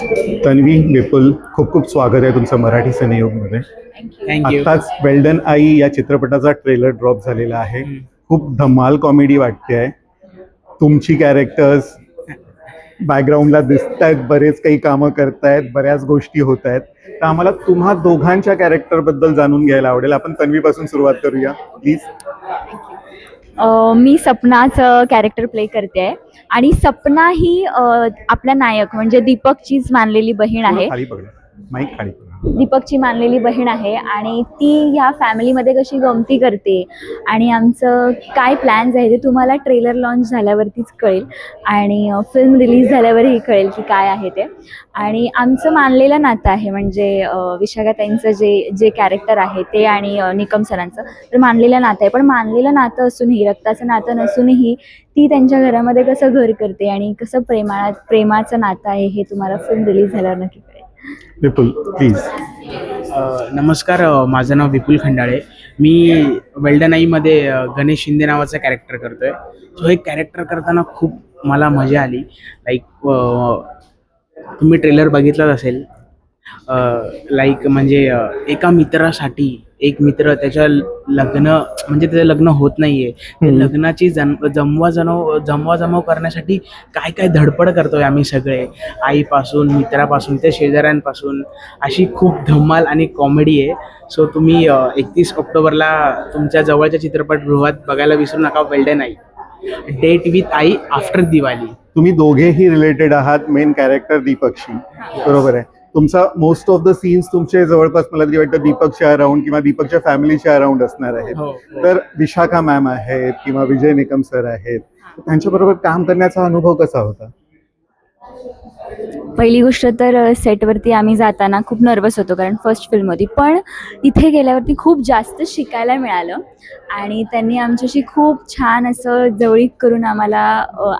तन्वी विपुल खूप खूप स्वागत आहे तुमचं मराठी सिनेयोगमध्ये. आत्ताच वेल्डन आई या चित्रपटाचा ट्रेलर ड्रॉप झालेला आहे. खूप धमाल कॉमेडी वाटते आहे. तुमची कॅरेक्टर्स बॅकग्राऊंडला दिसत आहेत बरेच काही कामं करतायत बऱ्याच गोष्टी होत आहेत. तर आम्हाला तुम्हा दोघांच्या कॅरेक्टरबद्दल जाणून घ्यायला आवडेल. आपण तन्वीपासून सुरुवात करूया. प्लीज मी सपनाचं कॅरेक्टर प्ले करते. आहे आणि सपना ही आपला नायक म्हणजे दीपकचीच मानलेली बहीण आहे. माईक खाली दीपकची मानलेली बहीण आहे आणि ती ह्या फॅमिलीमध्ये कशी गमती करते आणि आमचं काय प्लॅन्स आहे ते तुम्हाला ट्रेलर लॉन्च झाल्यावरतीच कळेल आणि फिल्म रिलीज झाल्यावरही कळेल की काय आहे ते. आणि आमचं मानलेलं नातं आहे म्हणजे विशाखाताईंचं जे जे कॅरेक्टर आहे ते आणि निकम सरांचं. तर मानलेलं नातं आहे. पण मानलेलं नातं असूनही रक्ताचं नातं नसूनही ती त्यांच्या घरामध्ये कसं घर करते आणि कसं प्रेमा प्रेमाचं नातं आहे हे तुम्हाला फिल्म रिलीज झाल्यावर नक्की कळेल. विपुल प्लीज नमस्कार माझं नाव विपुल खंडाळे. मी वेल्डनाईमध्ये गणेश शिंदे नावाचा कॅरेक्टर करतो आहे तो एक कॅरेक्टर करताना खूप मला मजा आली. लाईक तुम्ही ट्रेलर बघितलाच असेल. लाईक म्हणजे एका मित्रासाठी एक मित्र त्याच्या लग्न म्हणजे त्याचं लग्न होत नाहीये. लग्नाची जन जमवा जमव जमवा जमव करण्यासाठी काय काय धडपड करतोय आम्ही सगळे. आईपासून मित्रापासून ते शेजाऱ्यांपासून. अशी खूप धमाल आणि कॉमेडी आहे. सो तुम्ही एकतीस ऑक्टोबरला तुमच्या जवळच्या चित्रपटगृहात बघायला विसरू नका वेल्डन आई. डेट विथ आई आफ्टर दिवाळी. तुम्ही दोघेही रिलेटेड आहात मेन कॅरेक्टर दीपकशी. बरोबर आहे. तुमचा मोस्ट ऑफ द सीन्स तुमचे जवळपास मला तरी वाटतं दीपकच्या अराउंड किंवा दीपकच्या फॅमिलीच्या अराउंड असणार आहेत. हो तर विशाखा मॅम आहेत किंवा विजय निकम सर आहेत. त्यांच्याबरोबर काम करण्याचा अनुभव कसा होता? पहिली गोष्ट तर सेटवरती आम्ही जाताना खूप नर्वस होतो कारण फर्स्ट फिल्म होती. पण इथे गेल्यावरती खूप जास्त शिकायला मिळालं. आणि त्यांनी आमच्याशी खूप छान असं जवळीक करून आम्हाला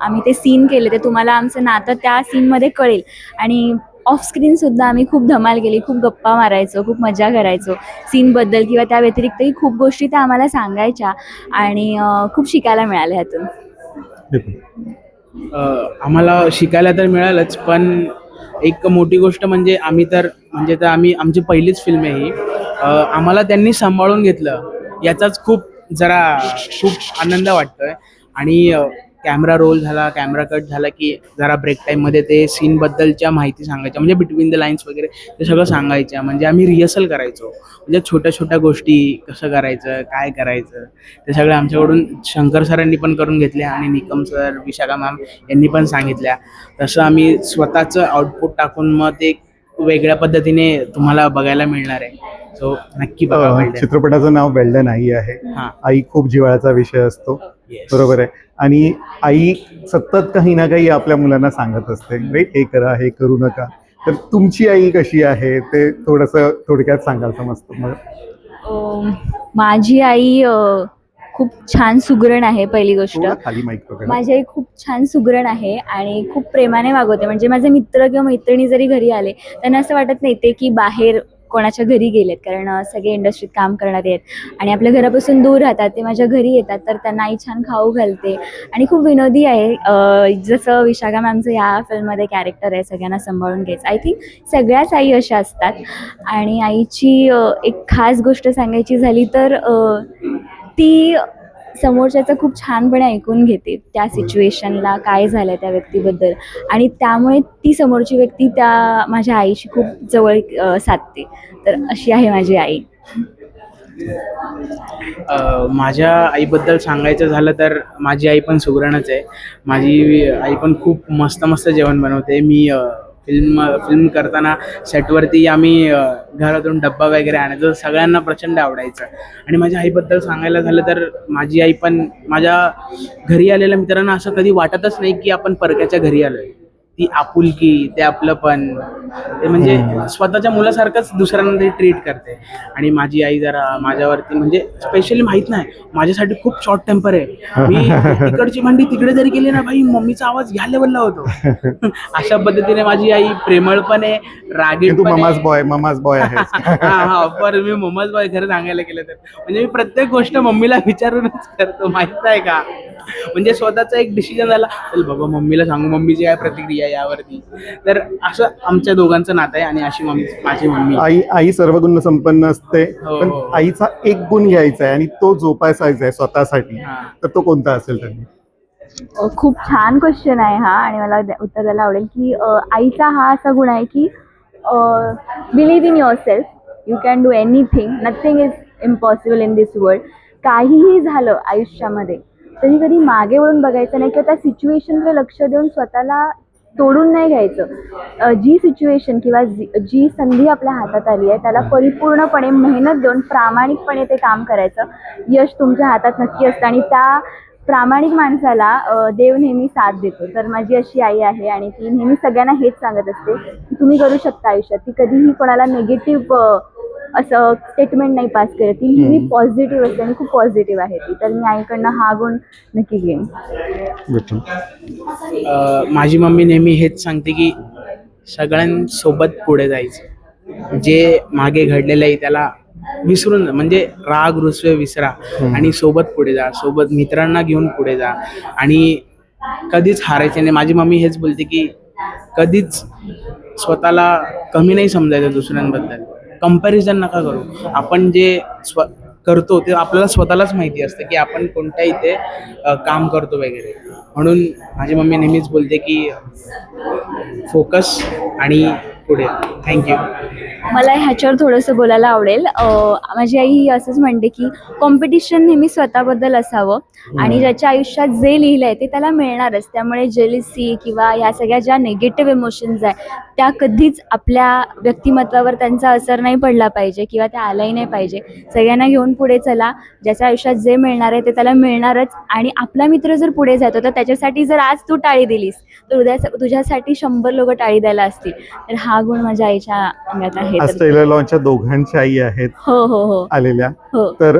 आम्ही ते सीन केले. ते तुम्हाला आमचं नातं त्या सीनमध्ये कळेल. आणि ऑफ स्क्रीनसुद्धा आम्ही खूप धमाल केली खूप गप्पा मारायचो खूप मजा करायचो. सीनबद्दल किंवा त्या व्यतिरिक्तही खूप गोष्टी त्या आम्हाला सांगायच्या आणि खूप शिकायला मिळालं ह्यातून. आम्हाला शिकायला तर मिळालंच पण एक मोठी गोष्ट म्हणजे आम्ही तर म्हणजे तर आम्ही आमची पहिलीच फिल्म आहे ही. आम्हाला त्यांनी सांभाळून घेतलं याचाच खूप जरा खूप आनंद वाटतोय. आणि कॅमेरा रोल झाला कॅमेरा कट झाला की जरा ब्रेक टाईममध्ये ते सीनबद्दलच्या माहिती सांगायच्या म्हणजे बिटवीन द लाईन्स वगैरे ते सगळं सांगायच्या. म्हणजे आम्ही रिहर्सल करायचो. म्हणजे छोट्या छोट्या गोष्टी कसं करायचं काय करायचं ते सगळं आमच्याकडून शंकर सरांनी पण करून घेतल्या आणि निकम सर विशाखा मॅम यांनी पण सांगितल्या. तसं आम्ही स्वतःचं आउटपुट टाकून मग ते वेगळ्या पद्धतीने तुम्हाला बघायला मिळणार आहे. सो नक्की बघा अं, Golden. चित्रपटाचं नाव वेल्डन आई आहे. हां. आई खूप जिव्हाळ्याचा विषय असतो. Yes. बरोबर आहे. आणि आई सतत काही ना काही आपल्या मुलांना सांगत असते. राईट हे करा हे करू नका. तर तुमची आई कशी आहे? ते थोडंसं थोडक्यात सांगाल मस्त? मग. माझी आई अ, खूप छान सुगरण आहे पहिली गोष्ट. थोडं खाली माईक माझी आई खूप छान सुगरण आहे आणि खूप प्रेमाने वागवते. म्हणजे माझे मित्र किंवा मैत्रिणी जरी घरी आले त्यांना असं वाटत नाही ते की बाहेर कोणाच्या घरी गेलेत कारण सगळे इंडस्ट्रीत काम करणारे आहेत. आणि आपल्या घरापासून दूर राहतात ते माझ्या घरी येतात तर त्यांना आई छान खाऊ घालते. आणि खूप विनोदी आहे. जसं विशाखा मॅमचं ह्या फिल्ममध्ये कॅरेक्टर आहे सगळ्यांना सांभाळून घ्यायचं. आय थिंक सगळ्याच आई अशा असतात. आणि आईची एक खास गोष्ट सांगायची झाली तर ती समोरच्याचं खूप छानपणे ऐकून घेते त्या सिच्युएशनला काय झालं त्या व्यक्तीबद्दल. आणि त्यामुळे ती समोरची व्यक्ती त्या माझ्या आईशी खूप जवळ साधते. तर अशी आहे माझी आई. माझ्या आईबद्दल सांगायचं झालं तर माझी आई पण सुगरणच आहे. माझी आई पण खूप मस्त मस्त जेवण बनवते. मी फिल्म फिल्म करताना सेटवरती आम्ही घरातून डब्बा वगैरे आणायचो. सगळ्यांना प्रचंड आवडायचं. आणि माझ्या आईबद्दल सांगायला झालं तर माझी आई पण माझ्या घरी आलेल्या मित्रांना असं कधी वाटतच नाही की आपण परक्याच्या घरी आलोय. ती आपुलकी ते आपलं पण. ते म्हणजे. स्वतःच्या मुलासारखंच दुसऱ्यांना ते ट्रीट करते. आणि माझी आई जरा माझ्यावरती म्हणजे स्पेशली माहीत नाही. माझ्यासाठी खूप शॉर्ट टेम्पर आहे. मी तिकडची भांडी तिकडे जरी गेली ना भाई मम्मीचा आवाज ह्या लेवलला होतो. अशा पद्धतीने माझी आई प्रेमळ पण आहे रागीट आहे. ममाज बॉय ममाज बॉय हा हा पर मी मम्माच बाय खरं सांगायला गेलं तर. म्हणजे मी प्रत्येक गोष्ट मम्मीला विचारूनच करतो माहीत आहे का? म्हणजे स्वतःचा एक डिसिजन झाला चल बाबा मम्मीला सांगू मम्मीची काय प्रतिक्रिया आहे यावरती. तर असं आमच्या दोघांचं नातं आहे आणि अशी मम्मी माझी मम्मी आई आई सर्व गुण संपन्न असते हो, पण हो. आईचा एक गुण घ्यायचा आहे आणि तो जोपासायचा आहे स्वतःसाठी. हा. तर तो कोणता असेल त्यांनी? अ, खूप छान क्वेश्चन आहे हा आणि मला द्या- उत्तर द्यायला आवडेल की अ, आईचा हा असा गुण आहे की believe in yourself you can do anything nothing is impossible in this world काहीही झालं आयुष्यामध्ये तरी कधी मागे वळून बघायचं नाही किंवा त्या सिच्युएशनकडे लक्ष देऊन स्वतःला तोडून नाही घ्यायचं. जी सिच्युएशन किंवा जी जी संधी आपल्या हातात आली आहे त्याला परिपूर्णपणे मेहनत देऊन प्रामाणिकपणे ते काम करायचं. यश तुमच्या हातात नक्की असतं आणि त्या प्रामाणिक माणसाला देव नेहमी साथ देतो. तर माझी अशी आई आहे आणि ती नेहमी सगळ्यांना हेच सांगत असते की तुम्ही करू शकता आयुष्यात. ती कधीही कोणाला निगेटिव्ह असं स्टेटमेंट नाही पास करत. ती नेहमी. पॉझिटिव्ह असते आणि खूप पॉझिटिव्ह आहे ती. तर मी आईकडनं हा गुण नक्की घेईन. अ, माझी मम्मी नेहमी हेच सांगते की सगळ्यांसोबत पुढे जायचं. जे मागे घडलेलं आहे त्याला विसरून जा. म्हणजे राग रुसवे विसरा. आणि सोबत पुढे जा. सोबत मित्रांना घेऊन पुढे जा. आणि कधीच हारायचे नाही. माझी मम्मी हेच बोलते की कधीच स्वतःला कमी नाही समजायचं दुसऱ्यांबद्दल. कंपॅरिझन नका करू. आपण जे स्व करतो ते आपल्याला स्वतःलाच माहिती असतं की आपण कोणत्या इथे काम करतो वगैरे. म्हणून माझी मम्मी नेहमीच बोलते की फोकस आणि पुढे. थँक्यू मला ह्याच्यावर थोडंसं बोलायला आवडेल. माझी आई ही असंच म्हणते की कॉम्पिटिशन नेहमी स्वतःबद्दल असावं आणि ज्याच्या आयुष्यात जे लिहिलं आहे ते त्याला मिळणारच. त्यामुळे जेलिसी किंवा ह्या सगळ्या ज्या निगेटिव्ह इमोशन्स आहे त्या कधीच आपल्या व्यक्तिमत्वावर त्यांचा असर नाही पडला पाहिजे किंवा त्या आलाही नाही पाहिजे. सगळ्यांना घेऊन पुढे चला. ज्याच्या आयुष्यात जे मिळणार आहे ते त्याला मिळणारच. आणि आपला मित्र जर पुढे जातो तर त्याच्यासाठी जर आज तू टाळी दिलीस तर उद्या तुझ्यासाठी शंभर लोक टाळी द्यायला असतील. तर हा गुण माझ्या आईच्या अंगात आहे. लॉन्चच्या दोघांच्या आई आहेत हो हो हो. आलेल्या. हो. तर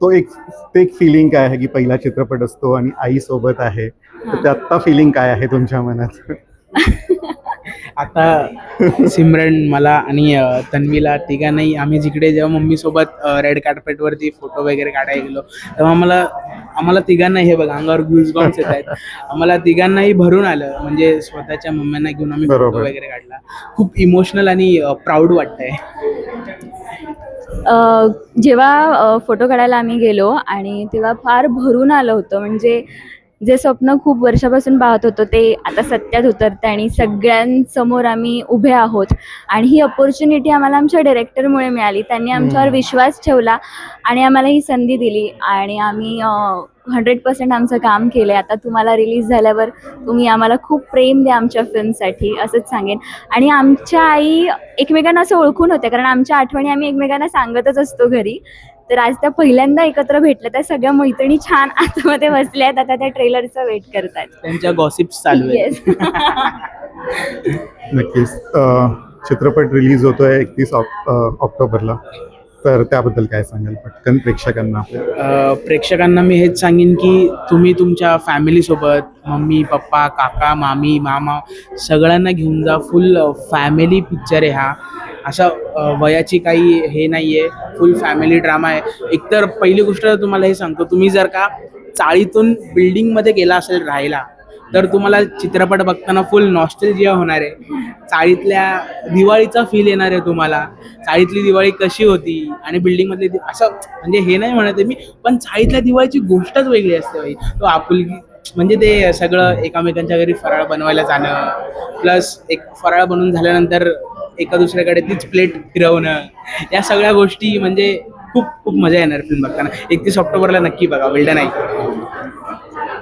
तो एक ते एक फिलिंग काय आहे की पहिला चित्रपट असतो आणि आई सोबत आहे? तर ते आत्ता फिलिंग काय आहे तुमच्या मनात? आता सिमरन मला आणि तन्वीला तिघांनाही आम्ही जिकडे जेव्हा मम्मीसोबत रेड कार्पेटवरती फोटो वगैरे काढायला गेलो तेव्हा आम्हाला आम्हाला तिघांना हे बघा अंगावर गुजबॉम्स येत आहेत. आम्हाला तिघांनाही भरून आलं म्हणजे स्वतःच्या मम्म्यांना घेऊन आम्ही फोटो. वगैरे काढला. खूप इमोशनल आणि प्राऊड वाटतंय. जेव्हा फोटो काढायला आम्ही गेलो आणि तेव्हा फार भरून आलं होतं म्हणजे जे स्वप्न खूप वर्षापासून पाहत होतो ते आता सत्यात उतरतं आणि सगळ्यांसमोर आम्ही उभे आहोत. आणि ही अपॉर्च्युनिटी आम्हाला आमच्या डिरेक्टरमुळे मिळाली. त्यांनी आमच्यावर. विश्वास ठेवला आणि आम्हाला ही संधी दिली. आणि आम्ही हंड्रेड पर्सेंट आमचं काम केलं आता तुम्हाला रिलीज झाल्यावर तुम्ही आम्हाला खूप प्रेम द्या आमच्या फिल्मसाठी असंच सांगेन. आणि आमच्या आई एकमेकांना असं ओळखून होत्या. कारण आमच्या आठवणी आम्ही एकमेकांना सांगतच असतो घरी. तर आज त्या पहिल्यांदा एकत्र भेटल्या त्या सगळ्या मैत्रिणी छान आतमध्ये बसल्या आहेत आता त्या ट्रेलरचा वेट करतात त्यांच्या गॉसिप्स चालू आहेत. येस नक्कीच. चित्रपट रिलीज होतोय एकतीस ऑक्टोबरला. तर त्याबद्दल काय सांगाल पटकन प्रेक्षकांना? प्रेक्षकांना मी हेच सांगेन की तुम्ही तुमच्या फॅमिलीसोबत मम्मी पप्पा काका मामी मामा सगळ्यांना घेऊन जा. फुल फॅमिली पिक्चर आहे हा. असं वयाची काही हे नाही आहे फुल फॅमिली ड्रामा आहे. एकतर पहिली गोष्ट तुम्हाला हे सांगतो तुम्ही जर का चाळीतून बिल्डिंगमध्ये गेला असेल राहायला तर तुम्हाला चित्रपट बघताना फुल नॉस्टेलजिया होणार आहे. चाळीतल्या दिवाळीचा फील येणार आहे तुम्हाला. चाळीतली दिवाळी कशी होती आणि बिल्डिंगमधली असं म्हणजे हे नाही म्हणत आहे मी पण चाळीतल्या दिवाळीची गोष्टच वेगळी असते बाई. तो आपुलकी म्हणजे ते सगळं एकामेकांच्या घरी फराळ बनवायला जाणं प्लस एक फराळ बनवून झाल्यानंतर एका दुसऱ्याकडे तीच प्लेट फिरवणं या सगळ्या गोष्टी म्हणजे खूप खूप मजा येणार फिल्म बघताना. एकतीस ऑक्टोबरला नक्की बघा वेल्डन आहे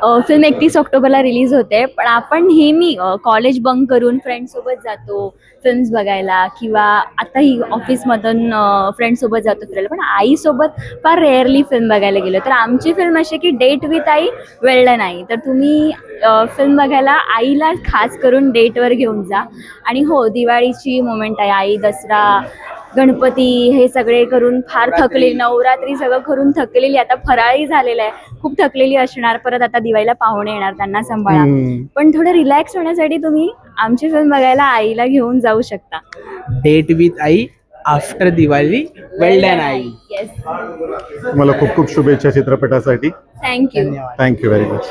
फिल्म एकतीस ऑक्टोबरला रिलीज होते. पण आपण नेहमी कॉलेज बंक करून फ्रेंडसोबत जातो फिल्म्स बघायला किंवा आताही ऑफिसमधून फ्रेंडसोबत जातो फिरायला. पण आईसोबत फार रेअरली फिल्म बघायला गेलो. तर आमची फिल्म अशी की डेट विथ आई वेळलं नाही. तर तुम्ही फिल्म बघायला आईला खास करून डेटवर घेऊन जा. आणि हो दिवाळीची मोमेंट आहे. आई दसरा गणपती हे सगळे करून फार थकलेली नवरात्री सगळं करून थकलेली आता फराळी झालेलं आहे. खूप थकलेली असणार परत आता दिवाळीला पाहुणे येणार त्यांना सांभाळा. पण थोडं रिलॅक्स होण्यासाठी तुम्ही आमची फिल्म बघायला आईला घेऊन जाऊ शकता. डेट विथ आई आफ्टर दिवाळी वेल्डन आई. येस तुम्हाला खूप खूप शुभेच्छा चित्रपटासाठी. थँक्यू धन्यवाद थँक्यू व्हेरी मच